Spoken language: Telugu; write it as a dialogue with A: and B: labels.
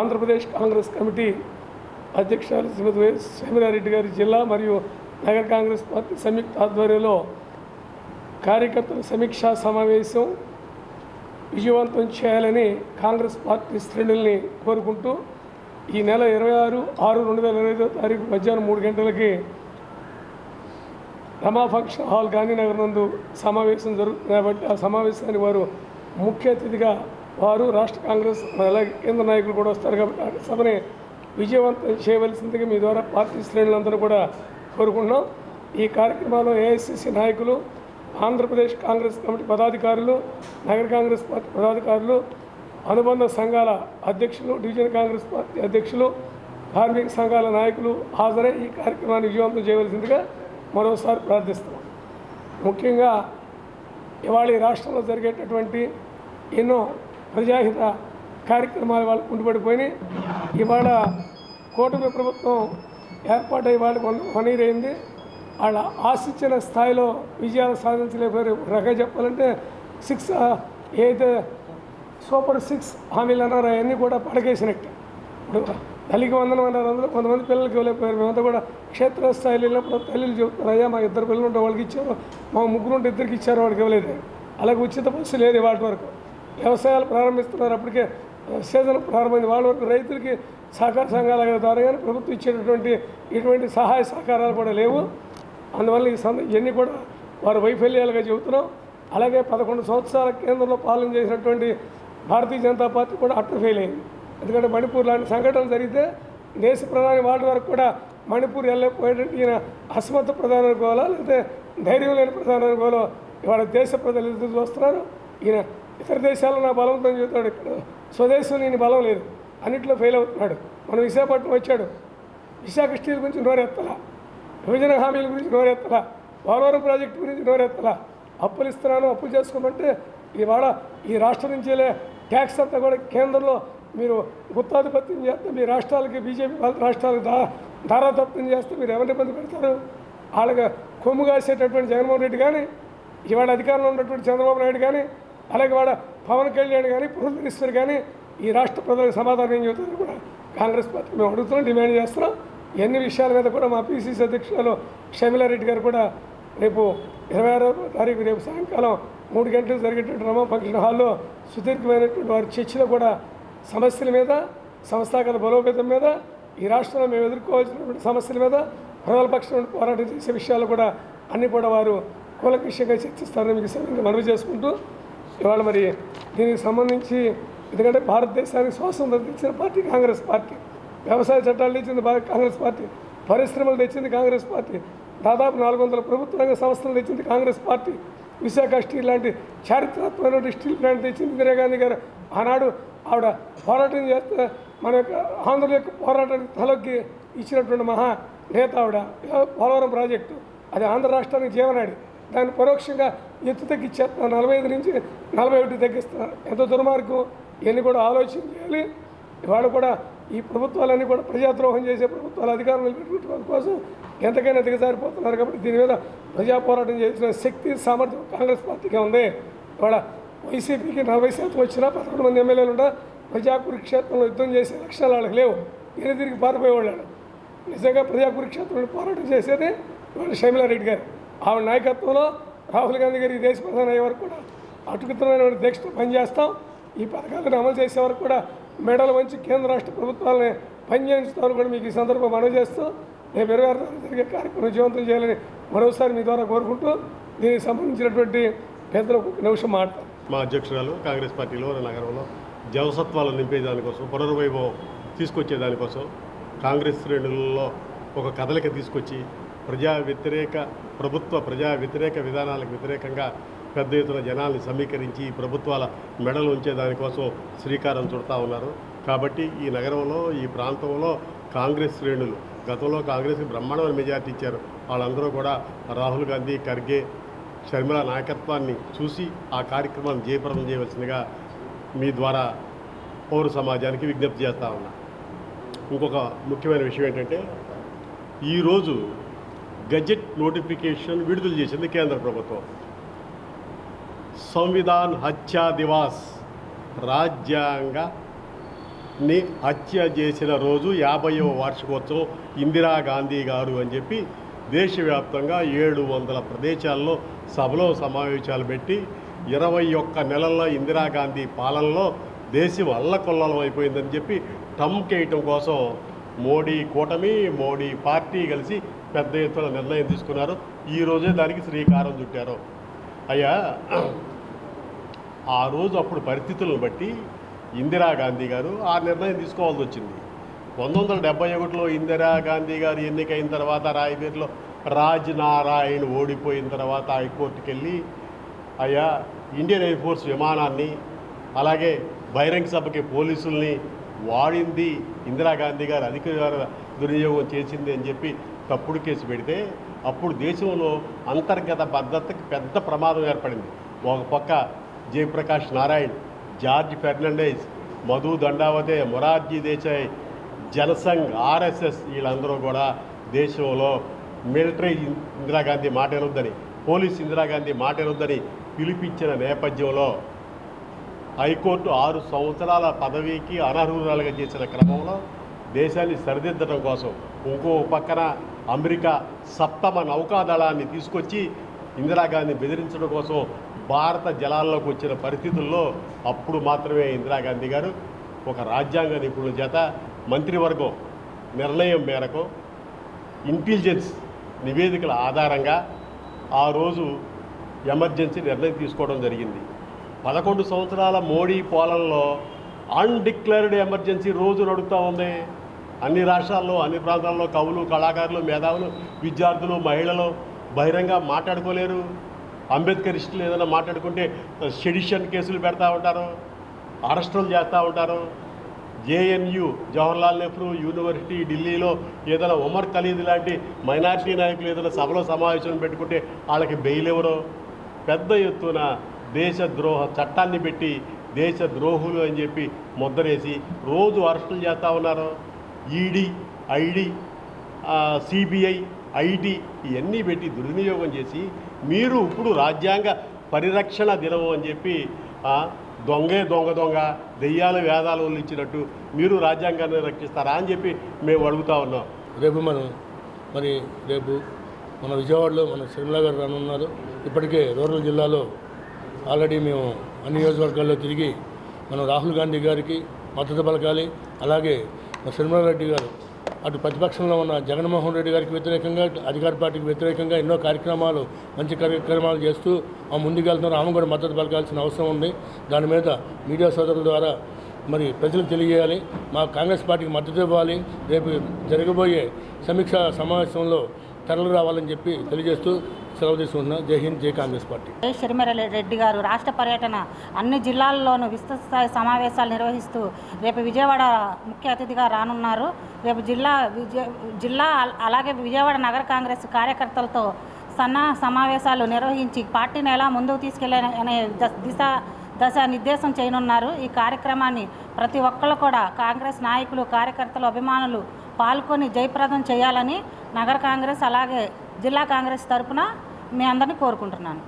A: ఆంధ్రప్రదేశ్ కాంగ్రెస్ కమిటీ అధ్యక్షురాలు శ్రీమతి వై గారి జిల్లా మరియు నగర కాంగ్రెస్ పార్టీ సంయుక్త ఆధ్వర్యంలో కార్యకర్తల సమీక్షా సమావేశం విజయవంతం చేయాలని కాంగ్రెస్ పార్టీ శ్రేణుల్ని కోరుకుంటూ ఈ నెల ఇరవై ఆరు ఆరు రెండు వేల ఇరవై ఐదో తారీఖు మధ్యాహ్నం మూడు గంటలకి రమా ఫంక్షన్ హాల్ గాంధీనగర్ నందు సమావేశం జరుగుతుంది. కాబట్టి ఆ సమావేశానికి వారు ముఖ్య అతిథిగా వారు రాష్ట్ర కాంగ్రెస్ అలాగే కేంద్ర నాయకులు కూడా వస్తారు కాబట్టి ఆ సభని విజయవంతం చేయవలసిందిగా మీ ద్వారా పార్టీ శ్రేణులందరూ కూడా కోరుకుంటున్నాం. ఈ కార్యక్రమంలో ఏఐసిసి నాయకులు ఆంధ్రప్రదేశ్ కాంగ్రెస్ కమిటీ పదాధికారులు నగర కాంగ్రెస్ పార్టీ పదాధికారులు అనుబంధ సంఘాల అధ్యక్షులు డివిజన్ కాంగ్రెస్ పార్టీ అధ్యక్షులు కార్మిక సంఘాల నాయకులు హాజరై ఈ కార్యక్రమాన్ని విజయవంతం చేయవలసిందిగా మరోసారి ప్రార్థిస్తున్నాం. ముఖ్యంగా ఇవాళ రాష్ట్రంలో జరిగేటటువంటి ఎన్నో ప్రజాహిత కార్యక్రమాలు వాళ్ళు కుంటుపడిపోయినాయి. ఇవాళ కూటమి ప్రభుత్వం ఏర్పాటై వాళ్ళకి వన్ వాళ్ళ ఆశించిన స్థాయిలో విజయాలు సాధించలేకపోయారు. రకంగా చెప్పాలంటే సిక్స్ ఏదైతే సూపర్ సిక్స్ హామీలు అన్నారు అవన్నీ కూడా పడకేసినట్టు. ఇప్పుడు తల్లికి వందనం అన్నారు. అందులో కొంతమంది పిల్లలకి ఇవ్వలేకపోయారు. మేమంతా కూడా క్షేత్రస్థాయిలో వెళ్ళినప్పుడు తల్లిలు చెబుతున్నారు అయ్యా మా ఇద్దరు పిల్లలు ఉంటే వాళ్ళకి ఇచ్చారు. మా ముగ్గురు ఉంటే ఇద్దరికి ఇచ్చారు వాళ్ళకి ఇవ్వలేదు. అలాగే ఉచిత బస్సు లేదు వాటి వరకు. వ్యవసాయాలు ప్రారంభిస్తున్నారు. అప్పటికే సీజన్ ప్రారంభమైంది. వాళ్ళ వరకు రైతులకి సహకార సంఘాల ద్వారా కానీ ప్రభుత్వం ఇచ్చేటటువంటి ఇటువంటి సహాయ సహకారాలు కూడా లేవు. అందువల్ల ఈ సంద ఇవన్నీ కూడా వారు వైఫల్యాలుగా చెబుతున్నాం. అలాగే పదకొండు సంవత్సరాల కేంద్రంలో పాలన చేసినటువంటి భారతీయ జనతా పార్టీ కూడా అట్టు ఫెయిల్ అయింది. ఎందుకంటే మణిపూర్ లాంటి సంఘటనలు జరిగితే దేశ ప్రధాని వాటి వరకు కూడా మణిపూర్ వెళ్ళకపోయేటట్టు ఈయన అసమర్థ ప్రధాని అనుకోవాలా? లేకపోతే ధైర్యం లేని ప్రధాని అనుకోవాలో? ఇవాళ దేశ ప్రజలు ఎదురు చూస్తున్నారు. ఈయన ఇతర దేశాల్లో నా బలవంతం చెబుతాడు ఇక్కడ. స్వదేశం నేను బలం లేదు. అన్నింటిలో ఫెయిల్ అవుతున్నాడు. మనం విశాఖపట్నం వచ్చాడు. విశాఖ స్టీల్ గురించి నోరెత్తలా. విభజన హామీల గురించి నోరెత్తలా. పోలవరం ప్రాజెక్టు గురించి నోరెత్తలా. అప్పులు ఇస్తున్నాను అప్పులు చేసుకోమంటే ఇవాళ ఈ రాష్ట్రం నుంచి ట్యాక్స్ అంతా కూడా కేంద్రంలో మీరు గుత్తాధిపత్యం చేస్తే మీ రాష్ట్రాలకి బీజేపీ రాష్ట్రాలకు దా ధారాతత్వం చేస్తే మీరు ఎవరిని ఇబ్బంది పెడతారు? వాళ్ళకి కొమ్ము కాసేటటువంటి జగన్మోహన్ రెడ్డి కానీ ఇవాళ అధికారంలో ఉన్నటువంటి చంద్రబాబు నాయుడు కానీ అలాగే వాడ పవన్ కళ్యాణ్ కానీ పురంధరేశ్వరి కానీ ఈ రాష్ట్ర ప్రజలకు సమాధానం ఏం చెబుతారు కూడా కాంగ్రెస్ పార్టీ మేము అడుగుతున్నాం డిమాండ్ చేస్తున్నాం. ఎన్ని విషయాల మీద కూడా మా పీసీసీ అధ్యక్షురాలు షమిలారెడ్డి గారు కూడా రేపు ఇరవై ఆరో తారీఖు రేపు సాయంకాలం మూడు గంటలు జరిగేటువంటి రమా ఫంక్షన్ హాల్లో సుదీర్ఘమైనటువంటి వారి చర్చలో కూడా సమస్యల మీద సంస్థాగత బలోపేతం మీద ఈ రాష్ట్రంలో మేము ఎదుర్కోవాల్సినటువంటి సమస్యల మీద ప్రజల పక్షం పోరాటం చేసే విషయాలు కూడా అన్నీ కూడా వారు కూలకృష్యంగా చర్చిస్తారని మీకు సభ్యులుగా మనవి చేసుకుంటూ ఇవాళ మరి దీనికి సంబంధించి ఎందుకంటే భారతదేశానికి స్వాతంత్రం తెచ్చిన పార్టీ కాంగ్రెస్ పార్టీ. వ్యవసాయ చట్టాలు తెచ్చింది కాంగ్రెస్ పార్టీ. పరిశ్రమలు తెచ్చింది కాంగ్రెస్ పార్టీ. దాదాపు నాలుగు వందల ప్రభుత్వ రంగ సంస్థలు తెచ్చింది కాంగ్రెస్ పార్టీ. విశాఖ స్టీల్ లాంటి చారిత్రాత్మకమైన స్టీల్ ప్లాంట్ తెచ్చింది ఇందిరాగాంధీ గారు. ఆనాడు ఆవిడ పోరాటం చేస్తే మన యొక్క ఆంధ్రుల యొక్క పోరాటానికి తలొక్కి ఇచ్చినటువంటి మహా నేత ఆవిడ. పోలవరం ప్రాజెక్టు. అది ఆంధ్ర రాష్ట్రానికి జీవనాడి. దాన్ని పరోక్షంగా ఎత్తు తగ్గించేస్తున్నారు నలభై ఐదు నుంచి నలభై ఒకటి తగ్గిస్తున్నారు. ఎంత దుర్మార్గం. ఇవన్నీ కూడా ఆలోచన చేయాలి. ఇవాళ కూడా ఈ ప్రభుత్వాలన్నీ కూడా ప్రజాద్రోహం చేసే ప్రభుత్వాలు అధికారం నిలబెట్టుకోవడం కోసం ఎంతకైనా దిగజారిపోతున్నారు కాబట్టి దీని మీద ప్రజా పోరాటం చేసిన శక్తి సామర్థ్యం కాంగ్రెస్ పార్టీగా ఉంది. ఇవాళ వైసీపీకి నలభై శాతం వచ్చినా పదకొండు మంది ఎమ్మెల్యేలు ఉన్నా ప్రజా కురుక్షేత్రంలో యుద్ధం చేసే లక్షణాలు వాళ్ళకి లేవు. తిరిగి తిరిగి పారిపోయేవాళ్ళు నిజంగా ప్రజా కురుక్షేత్రంలో పోరాటం చేసేది వాళ్ళ షమిలారెడ్డి గారు. ఆవిడ నాయకత్వంలో రాహుల్ గాంధీ గారి దేశ ప్రధాని అయ్యే వరకు కూడా అటుకుతమైన దీక్షతో పనిచేస్తాం. ఈ పథకాలను అమలు చేసే వరకు కూడా మెడలు వంచి కేంద్ర రాష్ట్ర ప్రభుత్వాలని పనిచేయించుతామని కూడా మీకు ఈ సందర్భంగా మనవి చేస్తూ రేపు ఇరవై ఆరు జరిగే కార్యక్రమం విజయవంతం చేయాలని మరోసారి మీ ద్వారా కోరుకుంటూ దీనికి సంబంధించినటువంటి పెద్దలకు ఒక నిమిషం మాట్లాడతాం
B: మా అధ్యక్షురాలు కాంగ్రెస్ పార్టీలో నగరంలో జవసత్వాలు నింపే దానికోసం పునర్వైభవం తీసుకొచ్చే దానికోసం కాంగ్రెస్ శ్రేణులలో ఒక కదలిక తీసుకొచ్చి ప్రజా వ్యతిరేక ప్రభుత్వ ప్రజా వ్యతిరేక విధానాలకు వ్యతిరేకంగా పెద్ద ఎత్తున జనాల్ని సమీకరించి ఈ ప్రభుత్వాల మెడలు ఉంచే దానికోసం శ్రీకారం చుడతా ఉన్నారు. కాబట్టి ఈ నగరంలో ఈ ప్రాంతంలో కాంగ్రెస్ శ్రేణులు గతంలో కాంగ్రెస్కి బ్రహ్మాండమైన మెజార్టీ ఇచ్చారు. వాళ్ళందరూ కూడా రాహుల్ గాంధీ ఖర్గే షర్మిల నాయకత్వాన్ని చూసి ఆ కార్యక్రమాన్ని జయప్రదం చేయవలసిందిగా మీ ద్వారా పౌర సమాజానికి విజ్ఞప్తి చేస్తా ఉన్నా. ఇంకొక ముఖ్యమైన విషయం ఏంటంటే ఈరోజు గజెట్ నోటిఫికేషన్ విడుదల చేసింది కేంద్ర ప్రభుత్వం. సంవిధాన్ హత్యా దివాస్. రాజ్యాంగని హత్య చేసిన రోజు యాభైవ వార్షికోత్సవం ఇందిరాగాంధీ గారు అని చెప్పి దేశవ్యాప్తంగా ఏడు వందల ప్రదేశాల్లో సభలో సమావేశాలు పెట్టి ఇరవై ఒక్క నెలల్లో ఇందిరాగాంధీ పాలనలో దేశం అల్లకొల్లలం అయిపోయిందని చెప్పి టమ్కేయటం కోసం మోడీ కూటమి మోడీ పార్టీ కలిసి పెద్ద ఎత్తున నిర్ణయం తీసుకున్నారు. ఈ రోజే దానికి శ్రీకారం చుట్టారు. అయ్యా ఆ రోజు అప్పుడు పరిస్థితులను బట్టి ఇందిరాగాంధీ గారు ఆ నిర్ణయం తీసుకోవాల్సి వచ్చింది. పంతొమ్మిది వందల డెబ్బై ఒకటిలో ఇందిరాగాంధీ గారు ఎన్నికైన తర్వాత రాయబీర్లో రాజ్ నారాయణ్ ఓడిపోయిన తర్వాత హైకోర్టుకి వెళ్ళి అయ్యా ఇండియన్ ఎయిర్ ఫోర్స్ విమానాన్ని అలాగే బహిరంగ సభకి పోలీసుల్ని వాడింది ఇందిరాగాంధీ గారు అధికార దుర్వినియోగం చేసింది అని చెప్పి తప్పుడు కేసు పెడితే అప్పుడు దేశంలో అంతర్గత భద్రతకు పెద్ద ప్రమాదం ఏర్పడింది. ఒక పక్క జయప్రకాష్ నారాయణ్ జార్జ్ ఫెర్నాండెస్ మధు దండావతే మొరార్జీ దేశాయ్ జనసంఘ్ ఆర్ఎస్ఎస్ వీళ్ళందరూ కూడా దేశంలో మిలిటరీ ఇందిరాగాంధీ మాట వినొద్దని పోలీస్ ఇందిరాగాంధీ మాట వినొద్దని పిలిపించిన నేపథ్యంలో హైకోర్టు ఆరు సంవత్సరాల పదవికి అనర్హురాలుగా చేసిన క్రమంలో దేశాన్ని సరిదిద్దడం కోసం ఇంకో పక్కన అమెరికా సప్తమ నౌకాదళాన్ని తీసుకొచ్చి ఇందిరాగాంధీ బెదిరించడం కోసం భారత జలాల్లోకి వచ్చిన పరిస్థితుల్లో అప్పుడు మాత్రమే ఇందిరాగాంధీ గారు ఒక రాజ్యాంగ నిపుణుల చేత మంత్రివర్గం నిర్ణయం మేరకు ఇంటెలిజెన్స్ నివేదికల ఆధారంగా ఆ రోజు ఎమర్జెన్సీ నిర్ణయం తీసుకోవడం జరిగింది. పదకొండు సంవత్సరాల మోడీ పాలనలో అన్డిక్లేర్డ్ ఎమర్జెన్సీ రోజు నడుస్తూ ఉంది. అన్ని రాష్ట్రాల్లో అన్ని ప్రాంతాల్లో కవులు కళాకారులు మేధావులు విద్యార్థులు మహిళలు బహిరంగ మాట్లాడుకోలేరు. అంబేద్కరిస్టులు ఏదైనా మాట్లాడుకుంటే సెడిషన్ కేసులు పెడతా ఉంటారు అరెస్టులు చేస్తూ ఉంటారు. జేఎన్యు జవహర్లాల్ నెహ్రూ యూనివర్సిటీ ఢిల్లీలో ఏదైనా ఉమర్ ఖలీద్ లాంటి మైనార్టీ నాయకులు ఏదైనా సభలో సమావేశం పెట్టుకుంటే వాళ్ళకి బెయిల్ ఎవరో? పెద్ద ఎత్తున దేశద్రోహ చట్టాన్ని పెట్టి దేశ ద్రోహులు అని చెప్పి ముద్రేసి రోజు అరెస్టులు చేస్తూ ఉన్నారు. ఈడీ ఐడి సిబిఐ ఐటీ ఇవన్నీ పెట్టి దుర్వినియోగం చేసి మీరు ఇప్పుడు రాజ్యాంగ పరిరక్షణ దినం అని చెప్పి దొంగే దొంగ దొంగ దెయ్యాలు వేదాలు ఇచ్చినట్టు మీరు రాజ్యాంగాన్ని రక్షిస్తారా అని చెప్పి మేము అడుగుతా ఉన్నాం.
C: రేపు మనం మరి రేపు మన విజయవాడలో మన శర్మిల గారు రానున్నారు. ఇప్పటికే రూరల్ జిల్లాలో ఆల్రెడీ మేము అన్ని నియోజకవర్గాల్లో తిరిగి మనం రాహుల్ గాంధీ గారికి మద్దతు పలకాలి. అలాగే రెడ్డి గారు అటు ప్రతిపక్షంలో ఉన్న జగన్మోహన్ రెడ్డి గారికి వ్యతిరేకంగా అధికార పార్టీకి వ్యతిరేకంగా ఎన్నో కార్యక్రమాలు మంచి కార్యక్రమాలు చేస్తూ ఆ ముందుకెళ్తున్న ఆమె కూడా మద్దతు పలకాల్సిన అవసరం ఉంది. దాని మీద మీడియా సోదరుల ద్వారా మరి ప్రజలకు తెలియజేయాలి. మా కాంగ్రెస్ పార్టీకి మద్దతు ఇవ్వాలి. రేపు జరగబోయే సమీక్ష సమావేశంలో తరలి రావాలని చెప్పి తెలియజేస్తూ సెలవు తీసుకుంటున్నా. జై హింద్ జై కాంగ్రెస్ పార్టీ.
D: జై షర్మిల రెడ్డి గారు. రాష్ట్ర పర్యటన అన్ని జిల్లాల్లోనూ విస్తృత స్థాయి సమావేశాలు నిర్వహిస్తూ రేపు విజయవాడ ముఖ్య అతిథిగా రానున్నారు. రేపు జిల్లా విజయ జిల్లా అలాగే విజయవాడ నగర కాంగ్రెస్ కార్యకర్తలతో సన్న సమావేశాలు నిర్వహించి పార్టీని ఎలా ముందుకు తీసుకెళ్ళే అనే దిశ దశ నిర్దేశం చేయనున్నారు. ఈ కార్యక్రమాన్ని ప్రతి ఒక్కరు కూడా కాంగ్రెస్ నాయకులు కార్యకర్తలు అభిమానులు పాల్గొని జయప్రదం చేయాలని నగర కాంగ్రెస్ అలాగే జిల్లా కాంగ్రెస్ తరపున మీ అందరిని కోరుకుంటున్నాను.